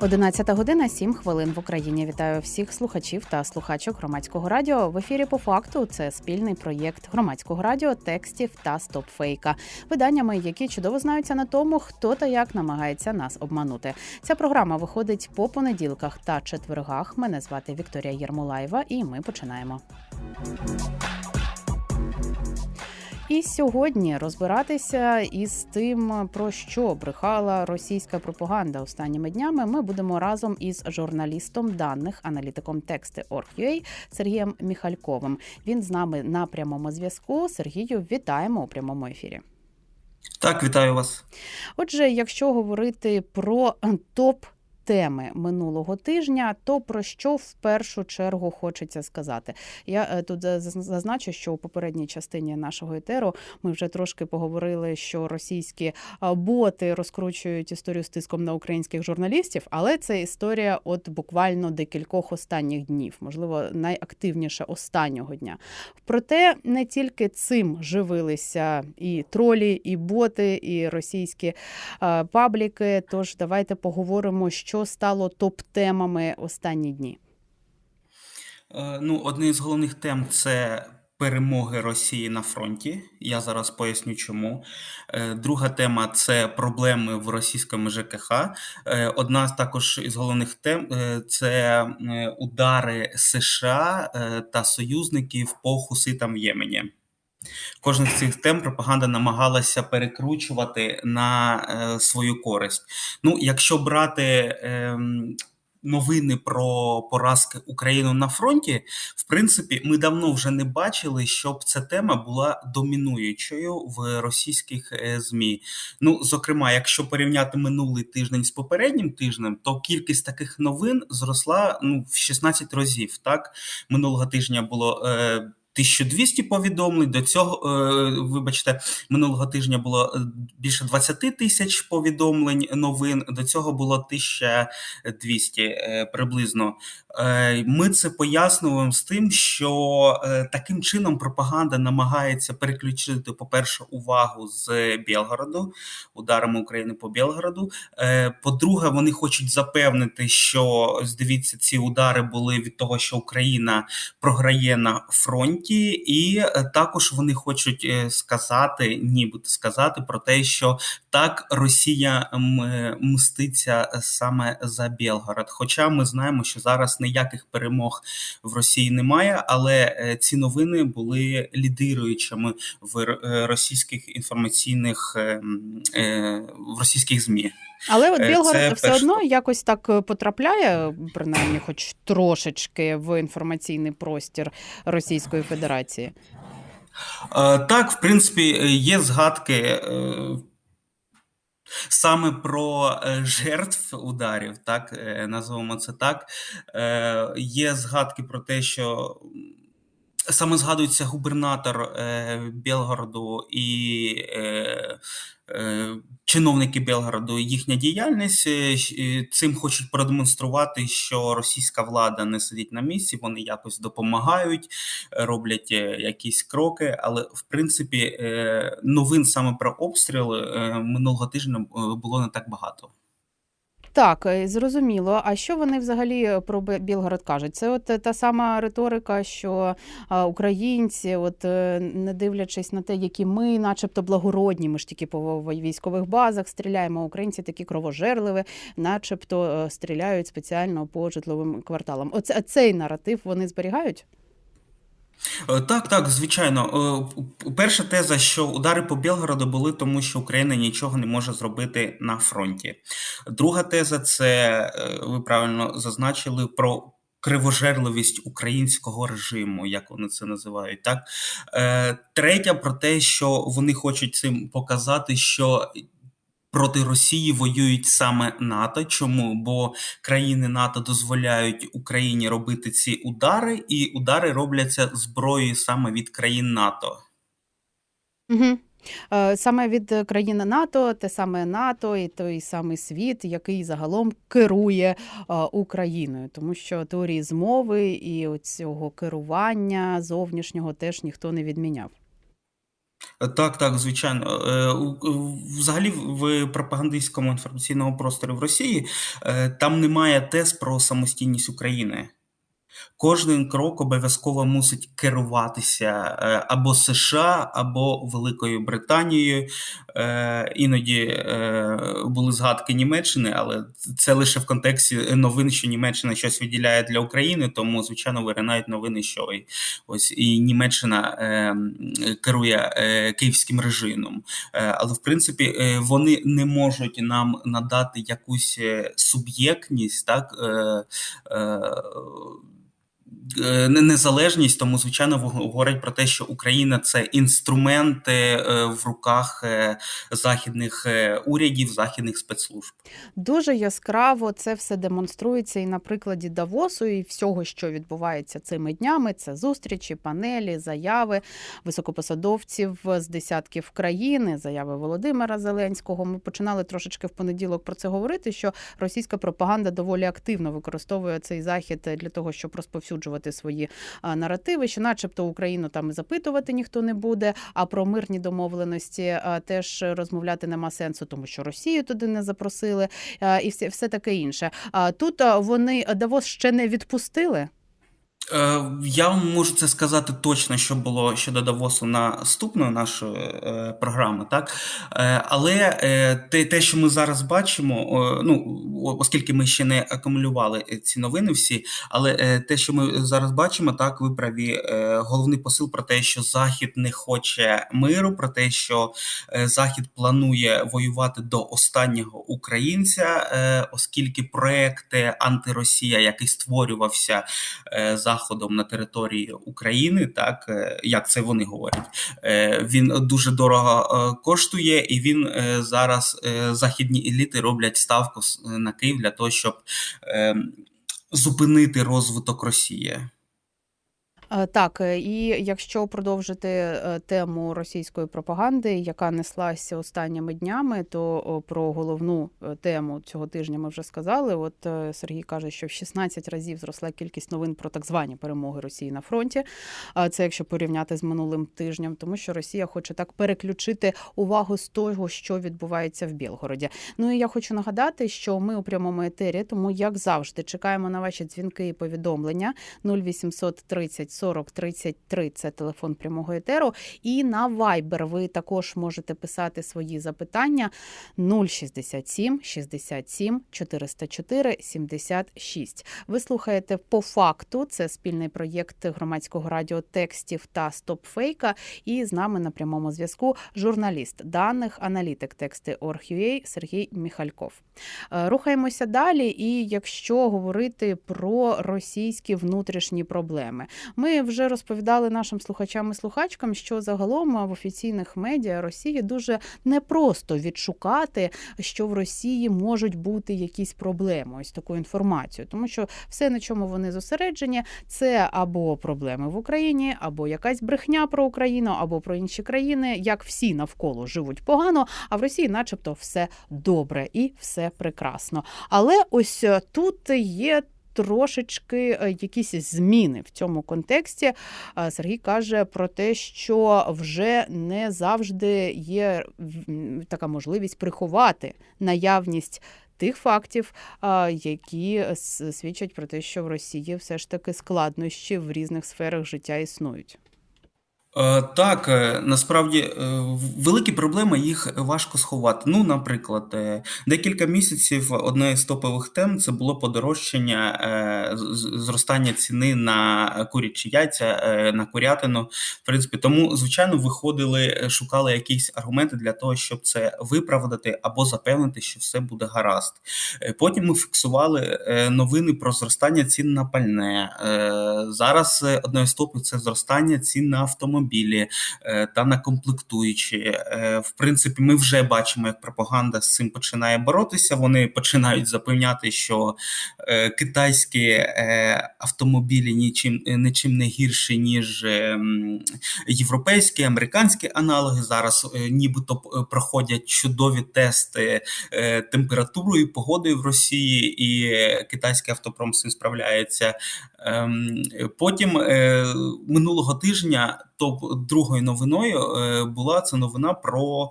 11 година 7 хвилин в Україні. Вітаю всіх слухачів та слухачок громадського радіо. В ефірі по факту це спільний проєкт громадського радіо, текстів та стопфейка, виданнями, які чудово знаються на тому, хто та як намагається нас обманути. Ця програма виходить по понеділках та четвергах. Мене звати Вікторія Єрмолаєва, і ми починаємо. І сьогодні розбиратися із тим, про що брехала російська пропаганда останніми днями. Ми будемо разом із журналістом даних, аналітиком тексти Org.ua Сергієм Міхальковим. Він з нами на прямому зв'язку. Сергію, вітаємо у прямому ефірі. Так, вітаю вас. Отже, якщо говорити про топ теми минулого тижня, то про що в першу чергу хочеться сказати? Я е, тут зазначу, що у попередній частині нашого етеру ми вже трошки поговорили, що російські боти розкручують історію з тиском на українських журналістів, але це історія от буквально декількох останніх днів, можливо, найактивніше останнього дня. Проте не тільки цим живилися і тролі, і боти, і російські пабліки. Тож давайте поговоримо, що що стало топ-темами останні дні? Е, ну, одне з головних тем це перемоги Росії на фронті. Я зараз поясню, чому. Е, друга тема це проблеми в російському ЖКХ. Е, одна з також із головних тем це удари США та союзників по хуситам в Ємені. Кожна з цих тем пропаганда намагалася перекручувати на е, свою користь. Ну, якщо брати е, новини про поразки України на фронті, в принципі, ми давно вже не бачили, щоб ця тема була домінуючою в російських е, змі. Ну, зокрема, якщо порівняти минулий тиждень з попереднім тижнем, то кількість таких новин зросла ну в 16 разів. Так минулого тижня було. Е, 1200 повідомлень. До цього, е, вибачте, минулого тижня було е, більше 20 тисяч повідомлень новин. До цього було 1200 е, приблизно. Ми це пояснюємо з тим, що таким чином пропаганда намагається переключити, по-перше, увагу з Білгороду, ударами України по Білгороду. По-друге, вони хочуть запевнити, що дивіться, ці удари були від того, що Україна програє на фронті фронті, і е, також вони хочуть е, сказати, нібито сказати про те, що так Росія мститься саме за Білгород. Хоча ми знаємо, що зараз ніяких перемог в Росії немає, але е, ці новини були лідируючими в російських інформаційних в російських змі. Але от Білгород Це все перш... одно якось так потрапляє, принаймні, хоч трошечки в інформаційний простір Російської Федерації. Е, так, в принципі, є згадки. Е, саме про е, жертв ударів, так називаємо це так. Є згадки про те, що саме згадується губернатор Білгороду і Е, чиновники Белгороду їхня діяльність е, цим хочуть продемонструвати, що російська влада не сидить на місці, вони якось допомагають, роблять е, якісь кроки. Але в принципі новин саме про обстріли минулого тижня було не так багато. Так, е, зрозуміло. А що вони взагалі про Білгород кажуть? Це от та сама риторика, що українці, от е, не дивлячись на те, які ми, начебто, благородні, ми ж тільки по військових базах стріляємо. Українці такі кровожерливі, начебто е, стріляють спеціально по житловим кварталам. Оце цей наратив вони зберігають? Е, так, так, звичайно. Е, перша теза, що удари по Білгороду були тому, що Україна нічого не може зробити на фронті. Друга теза це е, ви правильно зазначили про. Кривожерливість українського режиму, як вони це називають, так третя про те, що вони хочуть цим показати, що проти Росії воюють саме НАТО. Чому? Бо країни НАТО дозволяють Україні робити ці удари, і удари робляться зброєю саме від країн НАТО. Угу. Саме від країни НАТО, те саме НАТО і той самий світ, який загалом керує е, Україною, тому що теорії змови і цього керування зовнішнього теж ніхто не відміняв. Так, так, звичайно. Е, Взагалі, в пропагандистському інформаційному просторі в Росії е, там немає тез про самостійність України. Кожен крок обов'язково мусить керуватися е, або США, або Великою Британією. Е, Іноді е, були згадки Німеччини, але це лише в контексті новин, що Німеччина щось виділяє для України, тому звичайно виринають новини, що ось і Німеччина керує київським режимом. Але в принципі вони не можуть нам надати якусь суб'єктність, так. Е, не- незалежність, тому звичайно говорять про те, що Україна це інструменти е, в руках е, західних урядів, західних спецслужб. Дуже яскраво це все демонструється і на прикладі Давосу, і всього, що відбувається цими днями. Це зустрічі, панелі, заяви високопосадовців з десятків країн, заяви Володимира Зеленського. Ми починали трошечки в понеділок про це говорити. Що російська пропаганда доволі активно використовує цей захід для того, щоб розповсюджувати свої а, наративи, що, начебто, Україну там запитувати ніхто не буде. А про мирні домовленості теж розмовляти нема сенсу, тому що Росію туди не запросили, і все, все таке інше. А тут вони Давос ще не відпустили. Е, Я вам можу це сказати точно, що було щодо Давосу наступної нашої е, програми, так Е, але те, що ми зараз бачимо, ну оскільки ми ще не акумулювали ці новини всі, але те, що ми зараз бачимо, так ви праві. Головний посил про те, що Захід не хоче миру, про те, що Захід планує воювати до останнього українця, оскільки проекти антиросія, який створювався е, заходом на території України, так е, як це вони говорять, е, він дуже дорого е, коштує, і він зараз західні еліти роблять ставку на Київ для того, щоб е, зупинити розвиток Росії. Е, Так, е, і якщо продовжити е, тему російської пропаганди, яка неслася останніми днями, то про головну тему цього тижня ми вже сказали. От Сергій каже, що в 16 разів зросла кількість новин про так звані перемоги Росії на фронті. А це якщо порівняти з минулим тижнем, тому що Росія хоче так переключити увагу з того, що відбувається в Білгороді. Ну і я хочу нагадати, що ми у прямому етері, тому як завжди чекаємо на ваші дзвінки і повідомлення. 0800 30 40 33 – це телефон прямого етеру. І на Viber ви також можете писати свої запитання 067 67 404 76. Ви слухаєте по факту. Це спільний проєкт громадського радіо текстів та стопфейка. І з нами на прямому зв'язку журналіст даних, аналітик тексти Орг.ua Сергій Міхальков. Е, Рухаємося далі. І якщо говорити про російські внутрішні проблеми, ми вже розповідали нашим слухачам і слухачкам, що загалом в офіційних медіа Росії дуже непросто відшукати, що в Росії можуть бути якісь проблеми. Ось таку інформацію, тому що все, на чому вони зосереджені, це або проблеми в Україні, або якась брехня про Україну, або про інші країни, як всі навколо живуть погано, а в Росії, начебто, все добре і все прекрасно. Але ось е, тут є. Трошечки е, якісь зміни в цьому контексті. Е, Сергій каже про те, що вже не завжди є така можливість приховати наявність тих фактів, які свідчать про те, що в Росії все ж таки складнощі в різних сферах життя існують. Е, Так, е, насправді е, великі проблеми їх важко сховати. Ну, наприклад, декілька місяців одна із топових тем це було подорожчання з- з- зростання ціни на курячі яйця, на курятину. В принципі, тому, звичайно, виходили, шукали якісь аргументи для того, щоб це виправдати або запевнити, що все буде гаразд. Потім ми фіксували новини про зростання цін на пальне. Зараз е, одною з топів це зростання цін на автомобілі. Автомобілі е, та на комплектуючі. Е, В принципі, ми вже бачимо, як пропаганда з цим починає боротися. Вони починають запевняти, що е, китайські автомобілі нічим нічим не гірші, ніж європейські, американські аналоги. Зараз нібито проходять чудові тести температурою, погодою в Росії, і китайський автопром з цим справляється. Ем, Потім минулого тижня топ другою новиною е, була це новина про.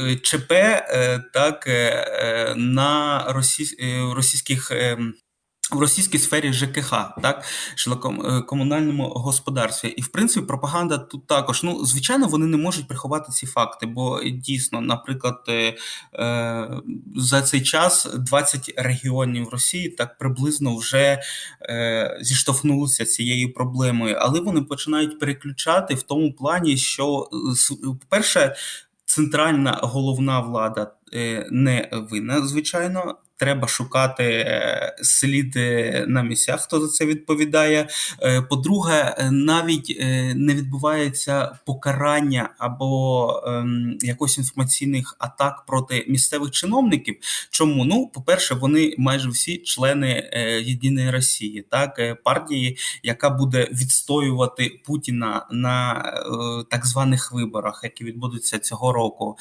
е, ЧП е, так на російсь- російських ем, в російській сфері ЖКХ, так житлово-комунальному господарстві, і в принципі пропаганда тут також. Ну звичайно, вони не можуть приховати ці факти, бо дійсно, наприклад, е, е, за цей час 20 регіонів Росії так приблизно вже е, зіштовхнулися цією проблемою, але вони починають переключати в тому плані, що е, по-перше, центральна головна влада е, не винна, звичайно. Треба шукати е, слід е, на місцях, хто за це відповідає. Е, По-друге, е, навіть не відбувається покарання або ем, якось інформаційних атак проти місцевих чиновників. Чому? Ну, по-перше, вони майже всі члени Єдиної Росії, так партії, яка буде відстоювати Путіна на так званих виборах, які відбудуться цього року.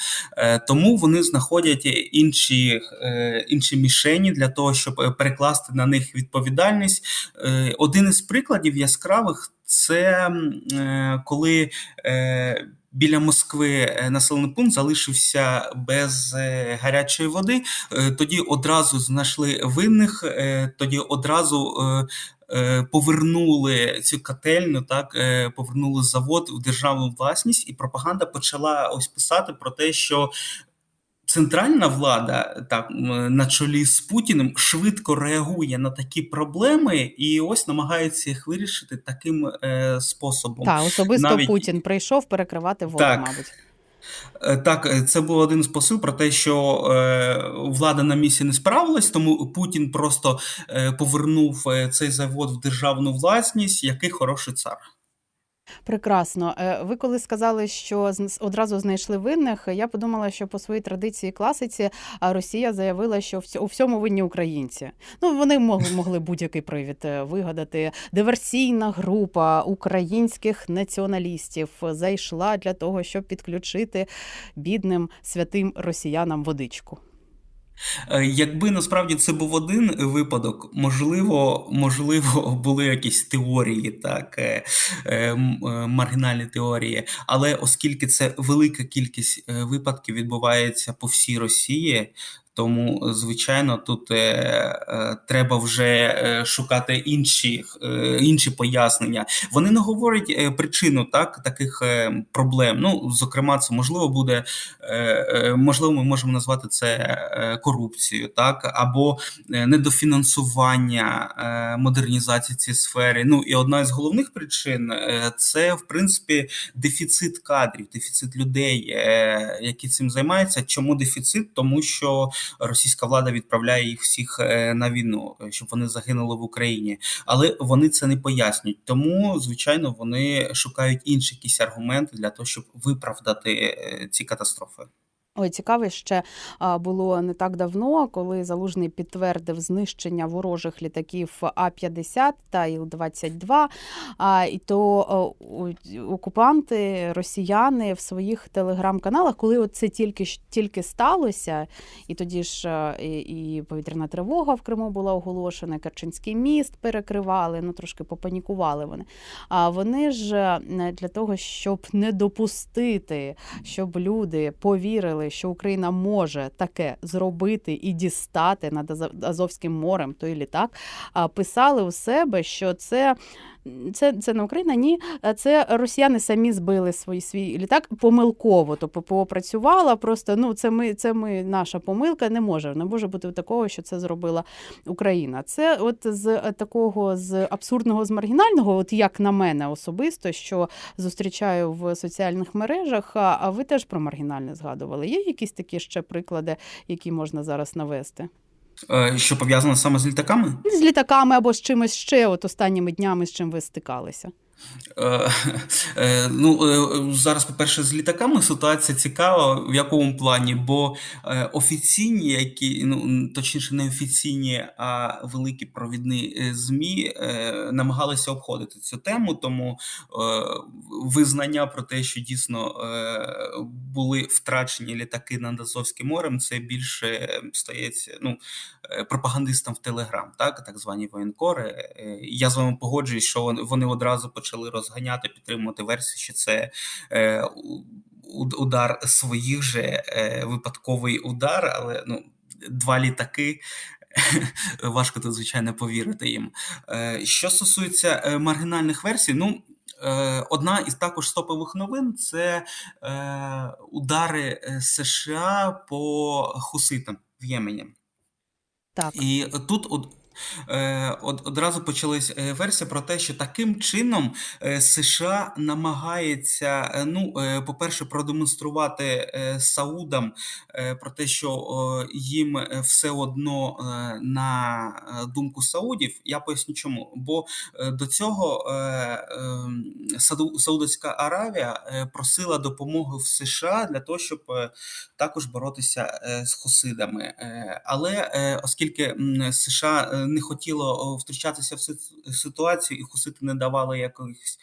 Тому вони знаходять інші, е, інші мішені для того, щоб е, перекласти на них відповідальність. Е, Один із прикладів яскравих це е, коли біля Москви населений пункт залишився без гарячої води. Тоді одразу знайшли винних, тоді одразу. Повернули цю котельню, так повернули завод у державну власність, і пропаганда почала ось писати про те, що центральна влада так на чолі з Путіним швидко реагує на такі проблеми і ось намагається їх вирішити таким е, способом. Так, особисто навіть- Путін прийшов перекривати воду, Так. мабуть. Е, Так, е, це був один з посил про те, що е, влада на місці не справилась, тому Путін просто е, повернув е, цей завод в державну власність. Який хороший цар. Прекрасно. Е, Ви коли сказали, що одразу знайшли винних, я подумала, що по своїй традиції класиці Росія заявила, що у всьому винні українці. Ну вони могли, могли будь-який привід е, вигадати. Диверсійна група українських націоналістів зайшла для того, щоб підключити бідним святим росіянам водичку. Е, Якби насправді це був один випадок, можливо, можливо, були якісь теорії, так е, е, маргінальні теорії. Але оскільки це велика кількість випадків відбувається по всій Росії. Тому, звичайно, тут е, е, треба вже е, шукати інші, е, інші пояснення. Вони не говорять е, причину так, таких е, проблем. Ну, зокрема, це можливо буде можливо, ми можемо назвати це корупцією, так або недофінансування модернізації цієї сфери. Ну і одна із головних причин це в принципі дефіцит кадрів, дефіцит людей, які цим займаються. Чому дефіцит? Тому що російська влада відправляє їх всіх е, на війну, е, щоб вони загинули в Україні, але вони це не пояснюють. Тому, звичайно, вони шукають інші якісь аргументи для того, щоб виправдати е, ці катастрофи. Ой, цікаве ще було не так давно, коли Залужний підтвердив знищення ворожих літаків А-50 та Іл-22. А, і то окупанти, росіяни в своїх телеграм-каналах, коли це тільки тільки сталося, і тоді ж і, і повітряна тривога в Криму була оголошена, Керченський міст перекривали, ну трошки попанікували вони. А вони ж е, для того, щоб не допустити, щоб люди повірили, що Україна може таке зробити і дістати над Азовським морем той літак, писали у себе, що це. Це, це не Україна, ні. А Це росіяни самі збили свій свій літак помилково. То ППО працювала. Просто ну це ми, це ми наша помилка. Не може не може бути такого, що це зробила Україна. Це от з е, такого з абсурдного, з маргінального, от як на мене особисто, що зустрічаю в соціальних мережах. А ви теж про маргінальне згадували. Є якісь такі ще приклади, які можна зараз навести? Е, Що пов'язано саме з літаками? З літаками або з чимось ще, от останніми днями, з чим ви стикалися? Е, е, ну, е, зараз, по-перше, з літаками ситуація цікава, в якому плані, бо офіційні, які, ну, точніше, не офіційні, а великі провідні ЗМІ намагалися обходити цю тему, тому визнання про те, що дійсно були втрачені літаки над Азовським морем, це більше стається ну, пропагандистам в Телеграм, так, так звані воєнкори. Е, Я з вами погоджуюсь, що вони- одразу почали розганяти, підтримувати версію, що це е, удар своїх же е, випадковий удар, але ну, два літаки. Важко тут, звичайно, повірити їм. Е, Що стосується е, маргінальних версій, ну. е, Одна із також стопових новин це е, удари е, США по хуситам в Ємені. Так. І тут одразу почалась е, версія про те, що таким чином е, США намагається, е, ну, е, по-перше, продемонструвати е, Саудам е, про те, що е, їм е, все одно е, на е, думку Саудів. Я поясню чому. Бо е, до цього е, е, Саду- Саудовська Аравія е, просила допомоги в США для того, щоб е, також боротися е, з хусидами. Е, Але е, оскільки США е, не хотіло втручатися в ситуацію і хусити не давали якихось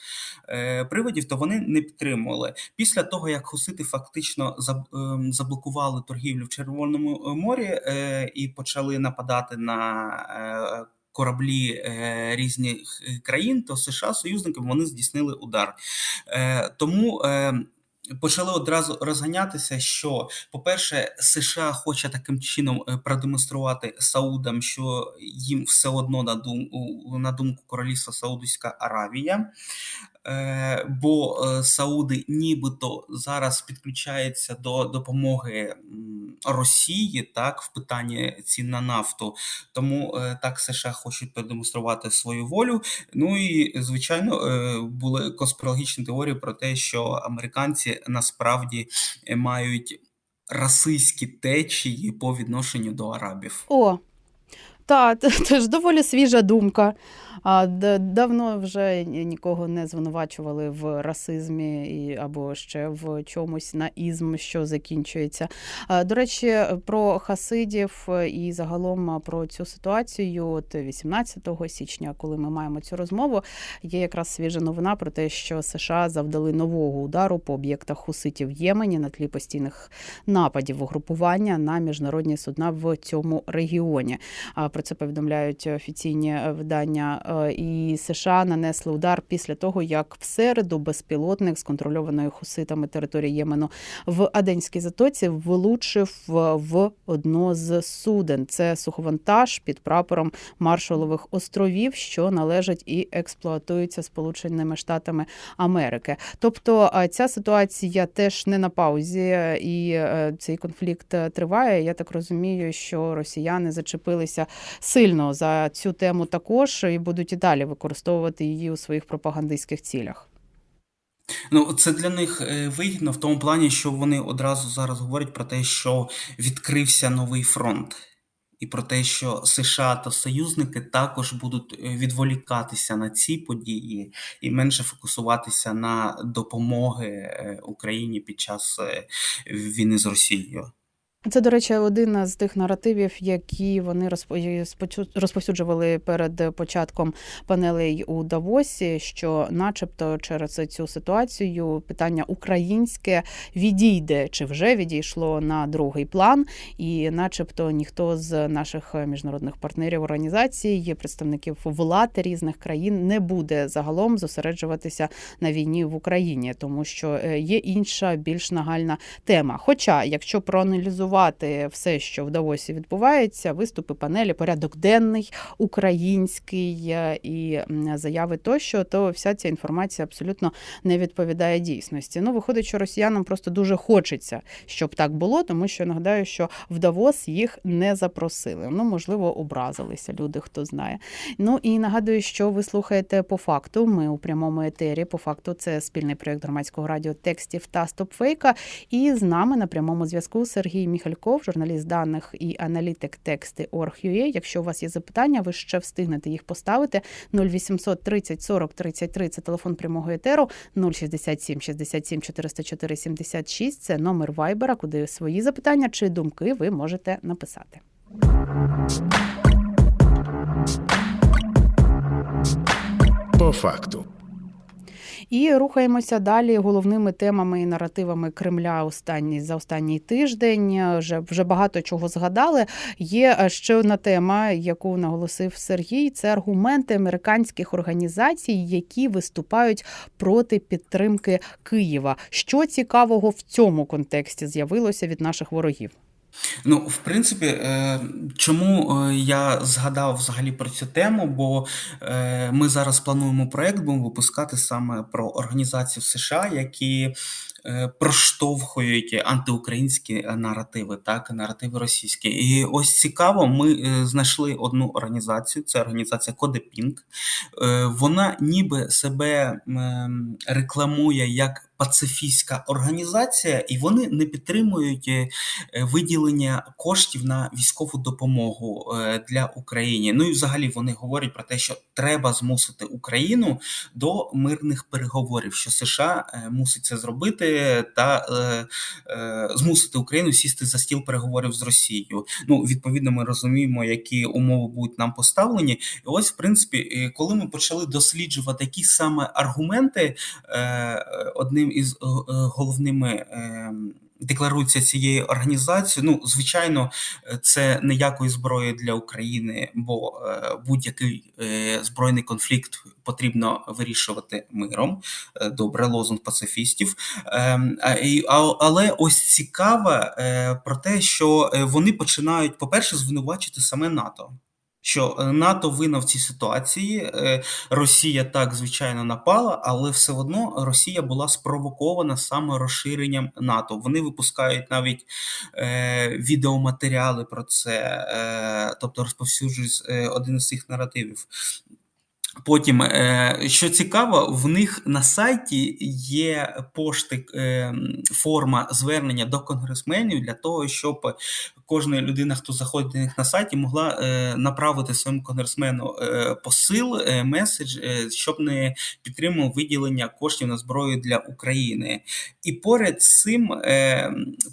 е, приводів, то вони не підтримували. Після того, як хусити фактично ем, заблокували торгівлю в Червоному е, морі е, і почали нападати на кораблі е, різних країн, то США союзники вони здійснили удар. Е, Тому е, почали одразу розганятися, що, по-перше, США хоче таким чином е, продемонструвати Саудам, що їм все одно на думку, на думку королівства Саудівська Аравія. Е, бо е, Сауди нібито зараз підключаються до допомоги Росії так в питанні цін на нафту. Тому так США хочуть продемонструвати свою волю. Ну і звичайно були конспірологічні теорії про те, що американці насправді е, мають расистські течії по відношенню до арабів. О, та, це ж доволі свіжа думка. А, давно вже нікого не звинувачували в расизмі і, або ще в чомусь на ізм, що закінчується. До речі, про хасидів і загалом про цю ситуацію, от 18 січня, коли ми маємо цю розмову, є якраз свіжа новина про те, що США завдали нового удару по об'єктах хуситів в Ємені на тлі постійних нападів угрупування на міжнародні судна в цьому регіоні. Про це повідомляють офіційні е, видання. Е, І США нанесли удар після того, як в середу безпілотник з контрольованої хуситами території Ємену в Аденській затоці влучив в- в одно з суден. Це суховантаж під прапором Маршалових островів, що належать і експлуатуються Сполученими Штатами Америки. Тобто е, ця ситуація теж не на паузі, е, і е, цей конфлікт е, триває. Я так розумію, що росіяни зачепилися сильно за цю тему також і будуть і далі використовувати її у своїх пропагандистських цілях. Ну, це для них е, вигідно в тому плані, що вони одразу зараз говорять про те, що відкрився новий фронт, і про те, що США та союзники також будуть е, відволікатися на ці події і менше фокусуватися на допомоги е, Україні під час війни з Росією. Це, до речі, один з тих наративів, які вони розпо- розповсюджували перед початком панелей у Давосі, що, начебто, через цю ситуацію питання українське відійде чи вже відійшло на другий план, і, начебто, ніхто з наших міжнародних партнерів організацій, представників влад різних країн, не буде загалом зосереджуватися на війні в Україні, тому що е, є інша більш нагальна тема. Хоча, якщо проаналізувати все, що в Давосі відбувається, виступи панелі, порядок денний, український е, і заяви тощо, то вся ця інформація абсолютно не відповідає дійсності. Ну, виходить, що росіянам просто дуже хочеться, щоб так було, тому що нагадаю, що в Давос їх не запросили. Ну, можливо, образилися люди, хто знає. Ну і нагадую, що ви слухаєте по факту. Ми у прямому етері. По факту це спільний проєкт громадського радіо текстів та стопфейка. І з нами на прямому зв'язку Сергій Міхальков, журналіст даних і аналітик тексти Org.ua. Якщо у вас є запитання, ви ще встигнете їх поставити. 0800 30 40 33 – це телефон прямого етеру, 067 67 404 76 – це номер Вайбера, куди свої запитання чи думки ви можете написати. По факту. І рухаємося далі головними темами і наративами Кремля останні за останній тиждень. Вже вже багато чого згадали. Є е, ще одна тема, яку наголосив Сергій. Це аргументи американських організацій, які виступають проти підтримки Києва. Що цікавого в цьому контексті з'явилося від наших ворогів? Ну, в принципі, е, чому е, я згадав взагалі про цю тему? Бо е, ми зараз плануємо проект, будемо випускати саме про організації в США, які проштовхують антиукраїнські наративи, так, наративи російські. І ось цікаво, ми знайшли одну організацію, це організація Кодепінк. Вона ніби себе рекламує як пацифістська організація, і вони не підтримують е, виділення коштів на військову допомогу е, для України. Ну і взагалі вони говорять про те, що треба змусити Україну до мирних переговорів, що США е, мусить це зробити та змусити Україну сісти за стіл переговорів з Росією. Ну відповідно, ми розуміємо, які умови будуть нам поставлені. І ось, в принципі, коли ми почали досліджувати які саме аргументи, одним одним із е, е, головними ем, декларується цієї організації. Ну, звичайно, це ніякої зброї для України, бо е, будь-який збройний конфлікт потрібно вирішувати миром. Добре, лозунг пацифістів. Ем, але ось цікаве про те, що вони починають, по-перше, звинувачити саме НАТО що е, НАТО винна в цій ситуації. Е, Росія так звичайно напала, але все одно Росія була спровокована саме розширенням НАТО. Вони випускають навіть е, відеоматеріали про це, е, тобто розповсюджують е, один із цих наративів. Потім, що цікаво, в них на сайті є пошти форма звернення до конгресменів для того, щоб кожна людина, хто заходить до них на сайті, могла е, направити своєму конгресмену е, посил, меседж, щоб не підтримував виділення коштів на зброю для України. І поряд з цим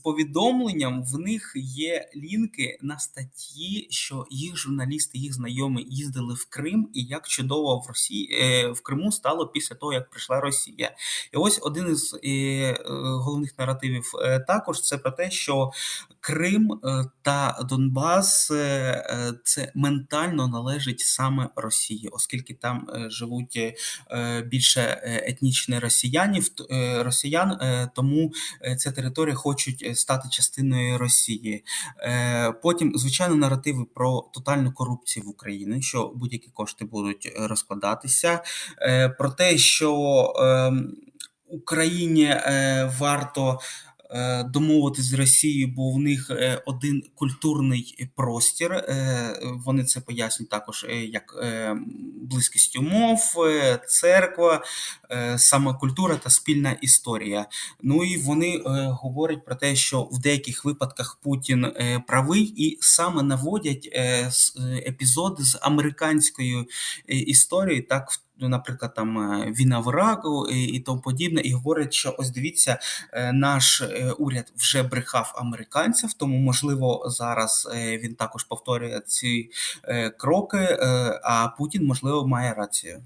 повідомленням в них є лінки на статті, що їх журналісти, їх знайомі їздили в Крим і як чудово в Росії е, в Криму стало після того, як прийшла Росія. І ось один із е, головних наративів е, також це про те, що Крим та Донбас це ментально належить саме Росії, оскільки там живуть більше етнічних росіянів росіян, тому ця територія хочуть стати частиною Росії. Потім, звичайно, наративи про тотальну корупцію в Україні, що будь-які кошти будуть розкладатися, е, про те, що ем, Україні е, варто. Е, домовитися з Росією, бо в них один культурний простір. Вони це пояснюють також як близькість умов, церква, саме культура та спільна історія. Ну і вони говорять про те, що в деяких випадках Путін правий і саме наводять епізоди з американською історією, так Наприклад, там війна в Іраку і, і тому подібне, і говорить, що ось дивіться, наш уряд вже брехав американців, тому можливо зараз він також повторює ці кроки. А Путін можливо має рацію.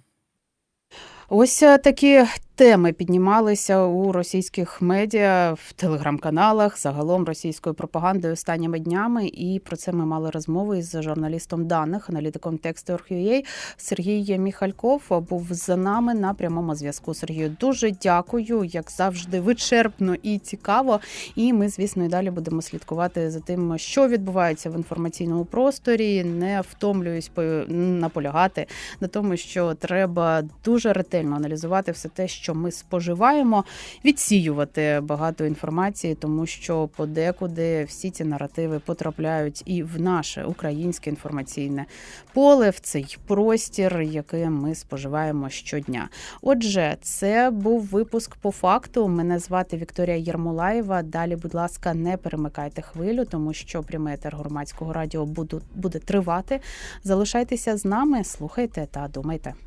Ось такі теми піднімалися у російських медіа в телеграм-каналах, загалом російською пропагандою останніми днями. І про це ми мали розмову із журналістом даних, аналітиком тексту Орхюєй Сергій Міхальков був за нами на прямому зв'язку. Сергію дуже дякую, як завжди, вичерпно і цікаво. І ми, звісно, і далі будемо слідкувати за тим, що відбувається в інформаційному просторі. Не втомлююсь наполягати на тому, що треба дуже ретельно аналізувати все те, що ми споживаємо, відсіювати багато інформації, тому що подекуди всі ці наративи потрапляють і в наше українське інформаційне поле, в цей простір, який ми споживаємо щодня. Отже, це був випуск по факту. Мене звати Вікторія Єрмолаєва. Далі, будь ласка, не перемикайте хвилю, тому що прямий етер громадського радіо буде тривати. Залишайтеся з нами, слухайте та думайте.